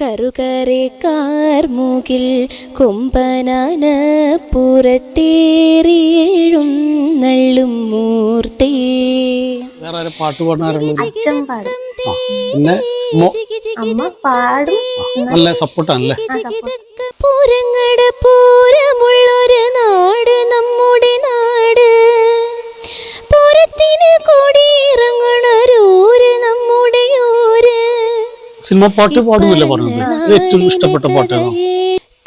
കറുകരെ കാർമുകിൽ കൊമ്പനാന പുറത്തേറിയേഴും നള്ളും മൂർത്തി. അച്ഛൻ പാടും. ആ പിന്നെ അമ്മ പാടും. നല്ല സപ്പോർട്ടാണല്ലേ? പൂരങ്ങട പൂരമുള്ളൊരു നാട് നമ്മുടെ നാട് സിനിമ പാട്ട് പാടുന്നില്ല പറഞ്ഞത്. ഏറ്റവും ഇഷ്ടപ്പെട്ട പാട്ടാണ്?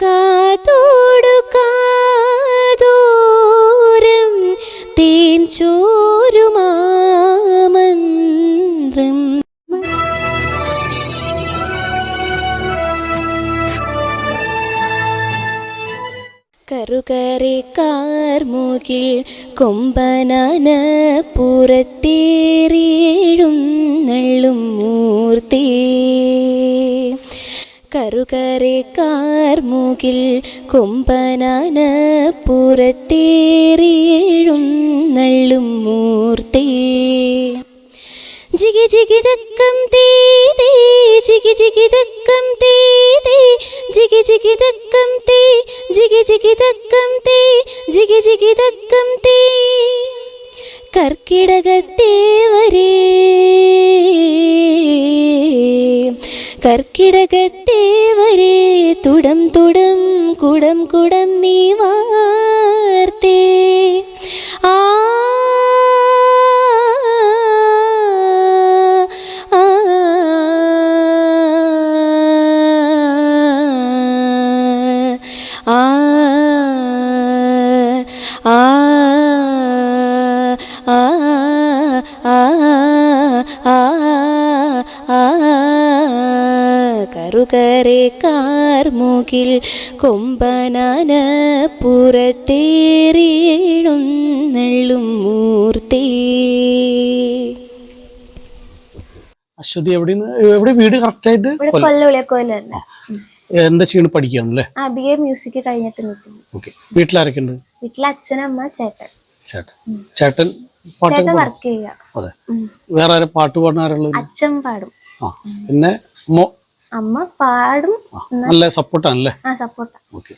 കാതോടു കാതോരം തേൻ ചോരുമാമന്ത്രം. കറുകരെ കാർമുകിൽ കൊമ്പനാന പുറത്തേറിയേഴും കറുകരെ കാർമുകിൽ കൊമ്പനാന പുറത്തേറിയേഴും നള്ളും മൂർത്തി. ജിഗി ജിഗി ദക്കം തീതേ ജിഗി ജിഗി ദക്കം തീതേ ജിഗി ജിഗി ദക്കം തീ ജിഗി ജിഗി ദക്കം തീ ജിഗി ജിഗി ദക്കം തീ. കർക്കിടകത്തേവരേ കർക്കിടകത്തേവരേ തുടം തുടം കുടം കുടം നീ വാർത്തേ ആ ആ, ആ, ആ, ആ, കറുകരെ കാർമുകിൽ കൊമ്പനാന പുറത്തേറിയേഴും നള്ളും മൂർത്തി. അശ്വതി എവിടെ എവിടെ വീട് കറക്റ്റ് ആയിട്ട്? എന്താ ചെയ്യണ? പഠിക്കുകയാണല്ലേ? ആ ബി എ മ്യൂസിക് കഴിഞ്ഞിട്ട് നിൽക്കുന്നു. വീട്ടിലാരൊക്കെ ഉണ്ട് വീട്ടിലെ അച്ഛനമ്മ ചേട്ടൻ. ചേട്ടൻ. ചേട്ടൻ വർക്ക് ചെയ്യുക. അതെ. വേറെ ആരും? പാട്ട് പാടുന്നാരുള്ളത് അച്ഛൻ പാടും. ആ പിന്നെ അമ്മ പാടും. നല്ല സപ്പോർട്ടാണല്ലേ? ആ സപ്പോർട്ടാ. ഓക്കെ.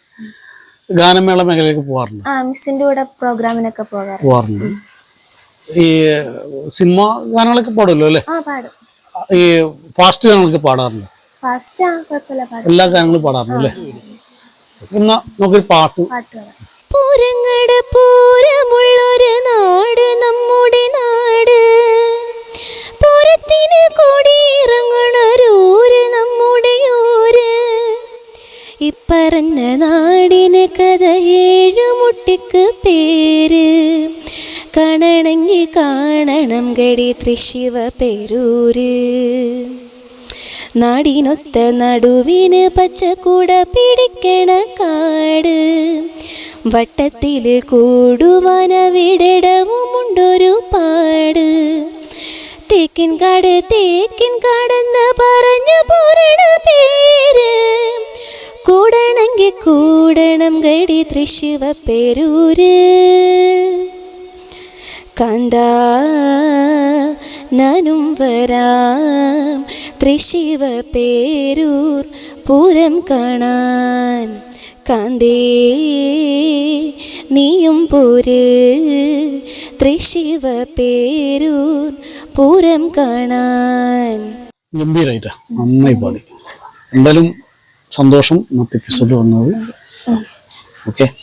ഗാനമേള മേഖലയിലേക്ക് പോകാറുണ്ട് ആ മിസ്സിന്റെ കൂടെ പ്രോഗ്രാമിനൊക്കെ പോകാറ്. പോകാറുണ്ട് ഈ സിനിമ ഗാനങ്ങളൊക്കെ പാടുമല്ലോ അല്ലേ? ആ പാടും. ഈ ഫാസ്റ്റ് ഗാനങ്ങളൊക്കെ പാടാറുണ്ട്? ഫാസ്റ്റ് ആ കുഴപ്പമില്ല പാടും. എല്ലാ ഗാനങ്ങളും പാടാറുണ്ട് അല്ലേ എന്നാ നമുക്കൊരു പാട്ട് പാട്ട് പാടാം. പൂരങ്ങട പൂരമുള്ളൊരു കഥ ഏഴുമുട്ടിക്ക് പേര്. കണണങ്ങി കാണണം ഗടി തൃശിവ പേരൂര്. നാടിനൊത്ത നടുവിന് പച്ചക്കൂട പിടിക്കണ കാട്. വട്ടത്തിൽ കൂടുവാന വിടവുമുണ്ടൊരു പാട്. തേക്കിൻ കാട് തേക്കിൻ കാടെന്ന് കൂടണം ഗടി തൃശിവ പേരൂര്. കാന്ത നാനും വരാം തൃശിവ പേരൂർ പൂരം കാണാൻ. കാന്തേ നീയും പോര് തൃശിവ പേരൂർ പൂരം കാണാൻ. ഗംഭീരായിട്ടാ. നന്നായി പാടി. എന്തായാലും സന്തോഷം ഇന്നത്തെ എപ്പിസോഡ് വന്നത്. Mm. Okay.